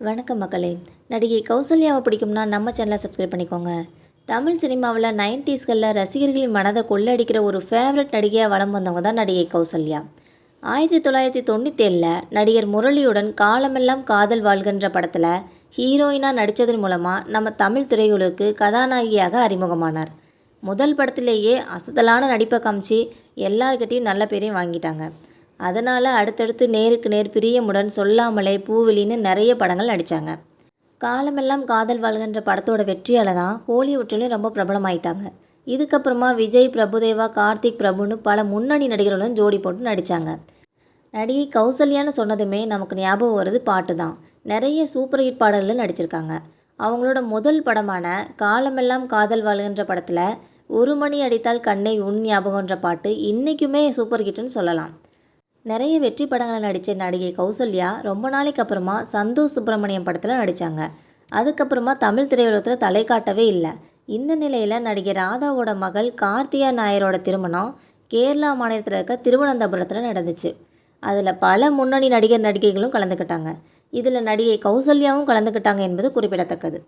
வணக்கம் மக்களே. நடிகை கௌசல்யாவை பிடிக்கும்னா நம்ம சேனலை சப்ஸ்கிரைப் பண்ணிக்கோங்க. தமிழ் சினிமாவில் நைன்டிஸ்களில் ரசிகர்களின் மனதை கொள்ளடிக்கிற ஒரு ஃபேவரட் நடிகையாக வளம் வந்தவங்க தான் நடிகை கௌசல்யா. ஆயிரத்தி தொள்ளாயிரத்தி தொண்ணூற்றேழில் நடிகர் முரளியுடன் காலமெல்லாம் காதல் வாழ்கின்ற படத்தில் ஹீரோயினாக நடித்ததன் மூலமாக நம்ம தமிழ் திரையுலகுக்கு கதாநாயகியாக அறிமுகமானார். முதல் படத்திலேயே அசத்தலான நடிப்பை காமிச்சு எல்லார்கிட்டையும் நல்ல பேரையும் வாங்கிட்டாங்க. அதனால் அடுத்தடுத்து நேருக்கு நேர் பிரியமுடன் சொல்லாமலே பூவிலின்னு நிறைய படங்கள் நடித்தாங்க காலமெல்லாம் காதல் வாழ்கின்ற படத்தோட வெற்றியால் தான் ஹோலிவுட்லேயும் ரொம்ப பிரபலமாயிட்டாங்க. இதுக்கப்புறமா விஜய் பிரபுதேவா கார்த்திக் பிரபுன்னு பல முன்னணி நடிகர்களும் ஜோடி போட்டு நடித்தாங்க நடிகை கௌசல்யான்னு சொன்னதுமே நமக்கு ஞாபகம் வருது பாட்டு தான். நிறைய சூப்பர் ஹிட் பாடல்கள் நடிச்சிருக்காங்க. அவங்களோட முதல் படமான காலமெல்லாம் காதல் வாழ்கின்ற படத்தில் ஒரு மணி அடித்தால் கண்ணை உன் ஞாபகம்ன்ற பாட்டு இன்றைக்குமே சூப்பர் ஹிட்னு சொல்லலாம். நிறைய வெற்றி படங்களை நடித்த நடிகை கௌசல்யா ரொம்ப நாளைக்கு அப்புறமா சந்தோஷ் சுப்பிரமணியம் படத்தில் நடித்தாங்க அதுக்கப்புறமா தமிழ் திரையுலகத்தில் தலை காட்டவே இல்லை. இந்த நிலையில் நடிகை ராதாவோட மகள் கார்த்தியா நாயரோட திருமணம் கேரளா மாநிலத்தில் இருக்க திருவனந்தபுரத்தில் நடந்துச்சு. அதில் பல முன்னணி நடிகர் நடிகைகளும் கலந்துக்கிட்டாங்க. இதில் நடிகை கௌசல்யாவும் கலந்துக்கிட்டாங்க என்பது குறிப்பிடத்தக்கது.